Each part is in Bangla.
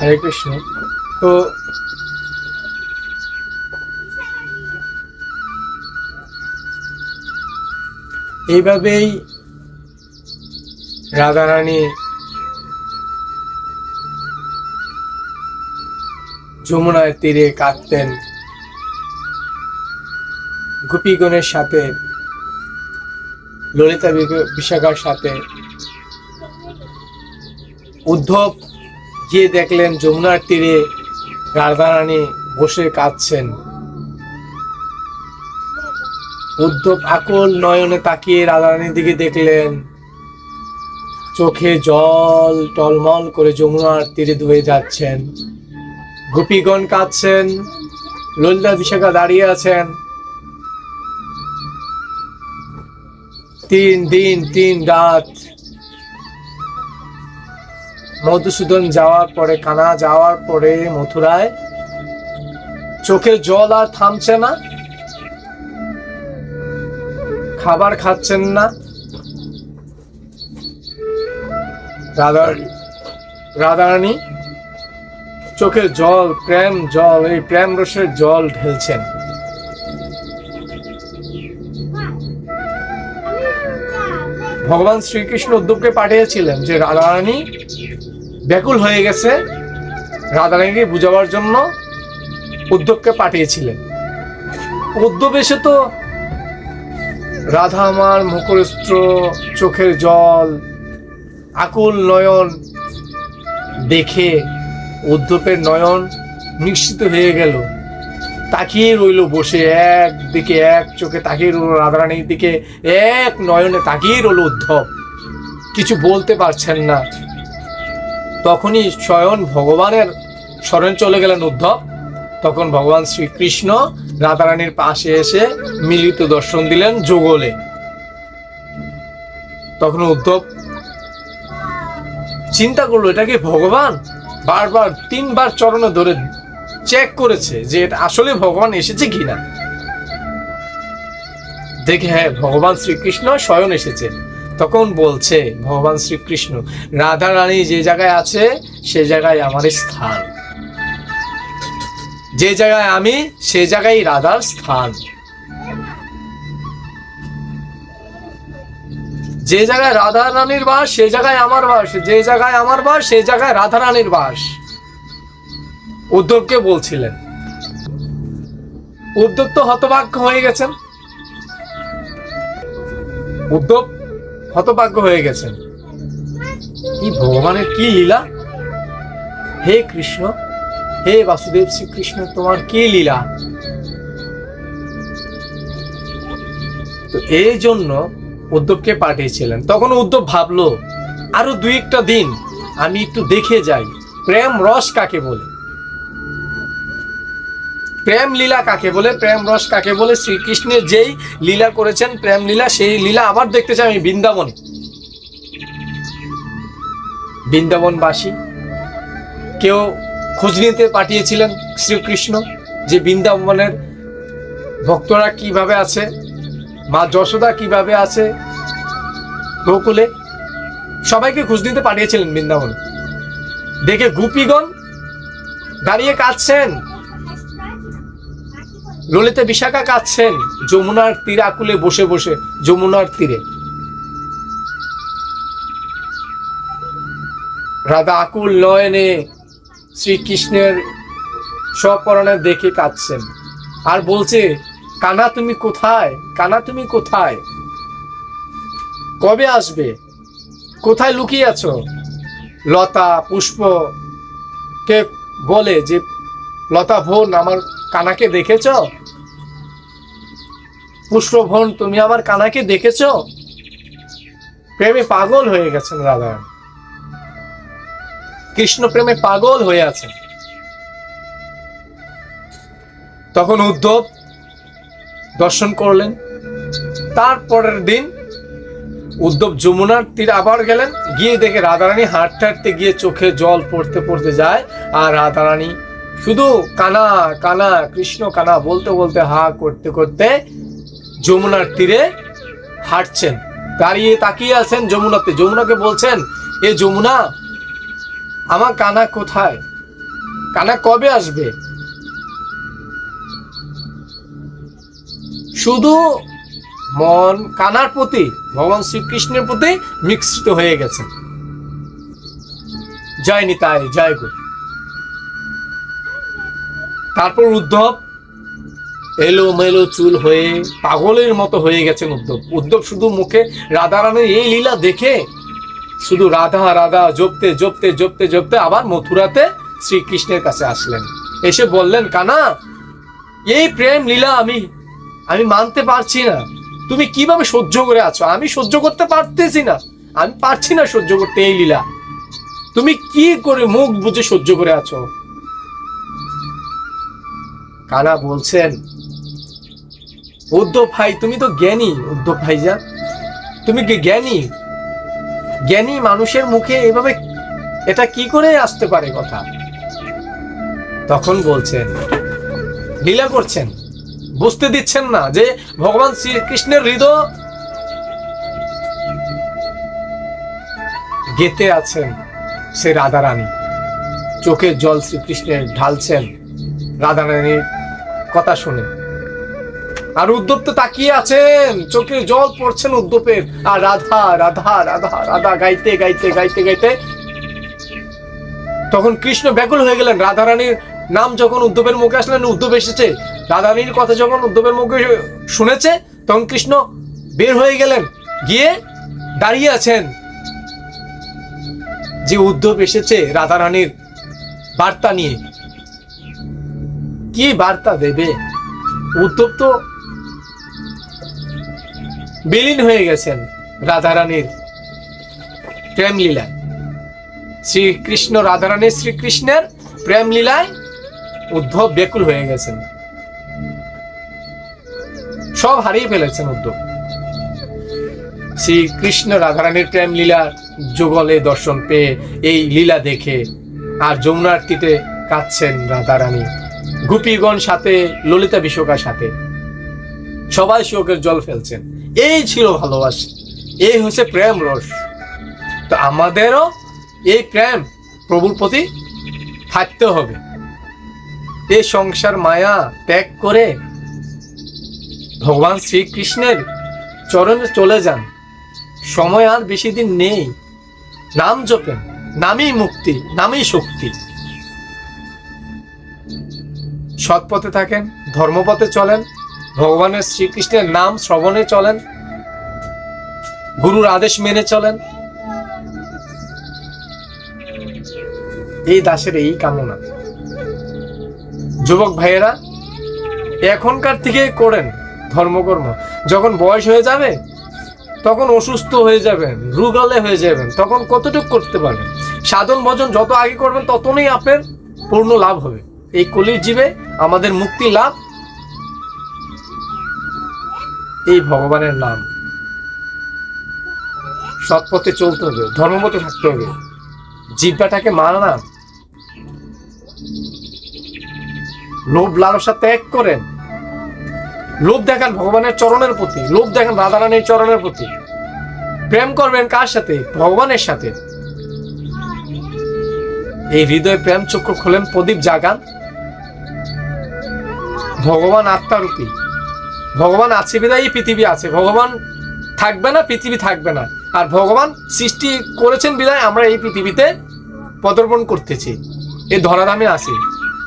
হরে কৃষ্ণ। তো এইভাবেই রাধারানী যমুনার তীরে কাঁদতেন। গোপীগণের সাথে ললিতা বিশাখার সাথে উদ্ধব গিয়ে দেখলেন যমুনার তীরে রাধারানী বসে কাঁদছেন। উদ্ধব আকুল নয়নে তাকিয়ে রাধারানীর দিকে দেখলেন, চোখে জল টলমল করে যমুনার তীরে ধুয়ে যাচ্ছেন। গোপীগণ কাঁদছেন ললিতা বিশাখা দাঁড়িয়ে আছেন। তিন দিন, তিন রাত মধুসূদন যাওয়ার পরে, কানা যাওয়ার পরে মথুরায়, চোখে জল আর থামছে না, খাবার খাচ্ছেন না। রাধা রাধারানী চোখের জল প্রেম জল, এই প্রেম রসের জল ঢেলছেন। ভগবান শ্রীকৃষ্ণ উদ্ধবকে পাঠিয়েছিলেন যে, রাধারানী ব্যাকুল হয়ে গেছে রাধারানীকে বুঝাবার জন্য উদ্ধবকে পাঠিয়েছিলেন। উদ্ধব এসে তো রাধা আমার মুখরস্ত্র চোখের জল, আকুল নয়ন দেখে উদ্ধবের নয়ন নিশ্চিত হয়ে গেল। তাকিয়ে রইল বসে এক দিকে এক চোখে, তাকিয়ে রইল রাধারানীর দিকে এক নয়নে, তাকিয়ে রইল উদ্ধব। কিছু বলতে পারছেন না। তখনই স্বয়ং ভগবানের স্মরণ চলে গেলেন উদ্ধব। তখন ভগবান শ্রীকৃষ্ণ রাধারানীর পাশে এসে মিলিত দর্শন দিলেন যোগলে। তখন উদ্ধব চিন্তা করল, এটা কি ভগবান? বারবার, তিনবার চরণে ধরে চেক করেছে যে এটা আসলে ভগবান এসেছে কিনা। দেখে হ্যাঁ ভগবান শ্রীকৃষ্ণ স্বয়ং এসেছে। তখন বলছে, ভগবান শ্রীকৃষ্ণ, রাধা রানী যে জায়গায় আছে, সে জায়গায় আমার স্থান। যে জায়গায় আমি, সে জায়গায় রাধার স্থান। যে জায়গায় রাধা রানীর বাস, সে জায়গায় আমার বাস। যে জায়গায় আমার বাস, সে জায়গায় রাধা রানীর বাস। উদ্ধবকে বলছিলেন, উদ্ধব তো হতভাগ্য হয়ে গেছেন। উদ্ধব হতভাগ্য হয়ে গেছেন কি ভগবানের কি লীলা? হে কৃষ্ণ, হে বাসুদেব শ্রীকৃষ্ণ, তোমার কি লীলা? তো এই জন্য উদ্ধবকে পাঠিয়েছিলেন। তখন উদ্ধব ভাবলো, আরও দুই একটা দিন, আমি একটু দেখে যাই। প্রেম রস কাকে বলে? প্রেম লীলা কাকে বলে? প্রেম রস কাকে বলে? শ্রীকৃষ্ণের যেই লীলা করেছেন প্রেম লীলা, সেই লীলা আবার দেখতে চাই আমি, বৃন্দাবনে। বৃন্দাবনবাসী, কেউ খোঁজ নিতে পাঠিয়েছিলেন শ্রীকৃষ্ণ যে বৃন্দাবনের ভক্তরা কীভাবে আছে, মা যশোদা কীভাবে আছে, গোকুলে সবাইকে খোঁজ নিতে পাঠিয়েছিলেন বৃন্দাবনে। দেখে গুপিগণ দাঁড়িয়ে কাঁদছেন। ললিতা বিশাখা কাঁদছেন, যমুনার তীরে আকুলে বসে বসে, যমুনার তীরে। রাধা আকুল নয়নে শ্রীকৃষ্ণের স্বপরণে দেখে কাঁদছেন। আর বলছে, কানা তুমি কোথায়? কানা তুমি কোথায়? কবে আসবে? কোথায় লুকিয়ে আছো? লতা পুষ্প কে বলে যে, লতা ভোন আমার কানাকে দেখেছ? পুষ্প বোন তুমি আমার কানাকে দেখেছ? প্রেমে পাগল হয়ে গেছেন রাধা। কৃষ্ণ প্রেমে পাগল হয়ে আছেন। তখন উদ্ধব দর্শন করলেন। তারপরের দিন উদ্ধব যমুনার তীর আবার গেলেন। গিয়ে দেখে রাধারানী হাঁটতে হাঁটতে গিয়ে চোখে জল পড়তে পড়তে যায়। আর রাধারানী শুধু কানা কানা, কৃষ্ণ কানা বলতে বলতে হা করতে করতে যমুনার তীরে হাঁটছেন। দাঁড়িয়ে তাকিয়ে আছেন যমুনাতে। যমুনাকে বলছেন, এ যমুনা, আমার কানা কোথায়? কানা কবে আসবে? শুধু মন, কানার প্রতি, ভগবান শ্রীকৃষ্ণের প্রতি মিশ্রিত হয়ে গেছে। জয় নিতাই জয় গুরু তারপর উদ্ধব এলো মেলো চুল হয়ে পাগলের মতো হয়ে গেছেন উদ্ধব। উদ্ধব শুধু মুখে রাধারানীর এই লীলা দেখে, শুধু রাধা রাধা, জপতে জপতে জপতে জপতে আবার মথুরাতে শ্রীকৃষ্ণের কাছে আসলেন। এসে বললেন, কানা, এই প্রেম লীলা আমি আমি মানতে পারছি না। তুমি কীভাবে সহ্য করে আছো? আমি সহ্য করতে পারতেছি না। আমি পারছি না সহ্য করতে এই লীলা। তুমি কি করে মুখ বুঝে সহ্য করে আছো? কানা বলছেন, উদ্ধব ভাই, তুমি তো জ্ঞানী, উদ্ধব ভাইজা। তুমি কি জ্ঞানী? জ্ঞানী মানুষের মুখে এভাবে এটা কি করে আসতে পারে কথা? তখন বলছেন, লীলা করছেন। বুঝতে দিচ্ছেন না যে ভগবান শ্রীকৃষ্ণের হৃদয় গেতে আছেন সে রাধারানী। চোখের জল শ্রীকৃষ্ণের ঢালছেন। রাধারানীর কথা শুনে। আর উদ্ধব তো তাকিয়ে আছেন চোখে জল পড়ছেন উদ্ধবের। আর রাধা রাধা রাধা রাধা গাইতে গাইতে গাইতে গাইতে। তখন কৃষ্ণ ব্যাকুল হয়ে গেলেন। রাধারানীর নাম যখন উদ্ধবের মুখে আসলেন উদ্ধব এসেছে। রাধারানীর কথা যখন উদ্ধবের মুখে শুনেছে, তখন কৃষ্ণ বের হয়ে গেলেন। গিয়ে দাঁড়িয়ে আছেন। যে উদ্ধব এসেছে রাধারানীর বার্তা নিয়ে। কি বার্তা দেবে। উদ্ধব তো বিলীন হয়ে গেছেন রাধারানীর প্রেম লীলায় শ্রীকৃষ্ণ, রাধারানীর শ্রীকৃষ্ণের প্রেম লীলায় উদ্ধব বেকুল হয়ে গেছেন। সব হারিয়ে ফেলেছেন উদ্ধব। শ্রীকৃষ্ণ, রাধারানীর প্রেম লীলা যুগলে দর্শন পেয়ে এই লীলা দেখে আর যমুনার তীরে কাঁদছেন রাধারানী। গোপীগণ সাথে, ললিতা বিশোকার সাথে। সবাই শোকের জল ফেলছেন। এই ছিল ভালোবাসা। এই হচ্ছে প্রেম রস। তো আমাদেরও এই প্রেম প্রভুর প্রতি থাকতে হবে। এই সংসার মায়া ত্যাগ করে ভগবান শ্রীকৃষ্ণের চরণে চলে যান। সময় আর বেশি দিন নেই। নাম জপেন, নামই মুক্তি, নামই শক্তি। সৎ পথে থাকেন, ধর্মপথে চলেন, ভগবানের শ্রীকৃষ্ণের নাম শ্রবণে চলেন, গুরুর আদেশ মেনে চলেন। এই দাসের এই কামনা। যুবক ভাইয়েরা, এখনকার থেকে করেন ধর্মকর্ম। যখন বয়স হয়ে যাবে, তখন অসুস্থ হয়ে যাবেন, রুগালে হয়ে যাবেন, তখন কতটুকু করতে পারবেন? সাধন ভজন যত আগে করবেন ততই আপনার পূর্ণ লাভ হবে। এই কলির জীবে আমাদের মুক্তি লাভ। এই ভগবানের নাম। সৎপথে চলতে হবে, ধর্মমতে থাকতে হবে। জিব্বাটাকে মারা না। লোভ লালসা ত্যাগ করেন। লোভ দেখান ভগবানের চরণের প্রতি, লোভ দেখান রাধারানীর চরণের প্রতি। প্রেম করবেন কার সাথে? ভগবানের সাথে। এই হৃদয়ে প্রেম চক্ষু খোলেন প্রদীপ জাগান। ভগবান আত্মারূপী। ভগবান আছে বিদায় পৃথিবী আছে। ভগবান থাকবে না, পৃথিবী থাকবে না। আর ভগবান সৃষ্টি করেছেন বিদায় আমরা এই পৃথিবীতে পদর্পণ করতেছি। এই ধরাধামে আছি।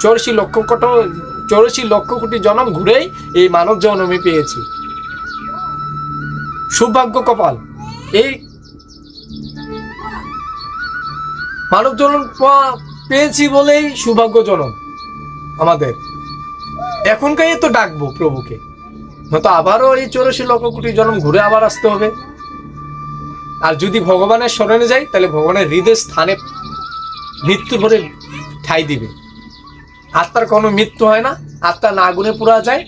চৌরাশি লক্ষ কোটি, চৌরাশি লক্ষ কোটি জনম ঘুরেই এই মানব জন্মে পেয়েছি। সৌভাগ্য কপাল। এই মানব জন্ম পেয়েছি বলেই সৌভাগ্য জনম আমাদের। এখনকার তো ডাকবো প্রভুকে। নয়তো আবারও এই চৌরাশি লক্ষ কোটি জন্ম ঘুরে আবার আসতে হবে। আর যদি ভগবানের স্মরণে যাই, তাহলে ভগবানের হৃদয় স্থানে মৃত্যু ভরে ঠাই দিবে। আত্মার কোনো মৃত্যু হয় না। আত্মা না আগুনে পুরা যায়,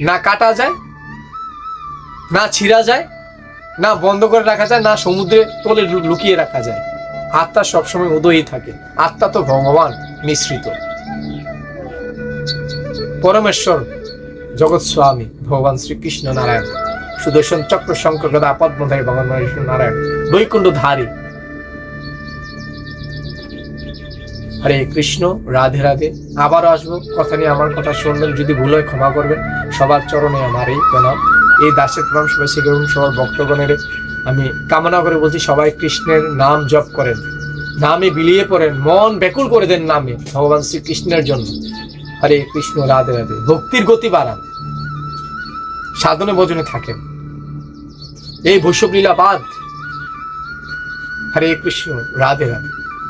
না কাটা যায়, না ছিঁড়া যায়, না বন্ধ করে রাখা যায়, না সমুদ্রে তলে লুকিয়ে রাখা যায়। আত্মা সবসময় উদয়ই থাকে। আত্মা তো ভগবান, মিশ্রিত। পরমেশ্বর জগৎ স্বামী ভগবান শ্রীকৃষ্ণ নারায়ণ, সুদর্শন চক্র শঙ্কর গদা, পদ্মধারী ভগবান মহেশ্বর নারায়ণ বৈকুণ্ঠ ধারী হরে কৃষ্ণ, রাধে রাধে। আবার আসব। কথা নিয়ে আমার কথা শুনবেন। যদি ভুল হয় ক্ষমা করবেন। সবার চরণে আমার এই প্রণাম। এই দাসের প্রণাম সবাই শিখে সবার ভক্তগণের আমি কামনা করে বলছি, সবাই কৃষ্ণের নাম জপ করেন। নামে বিলিয়ে পড়েন। মন ব্যাকুল করে দেন নামে ভগবান শ্রীকৃষ্ণের জন্য। হরে কৃষ্ণ, রাধে রাধে। ভক্তির গতি বাড়ান। সাধনে ভজনে থাকেন। এই বৈষ্ণব লীলা বাদ। হরে কৃষ্ণ, রাধে রাধে।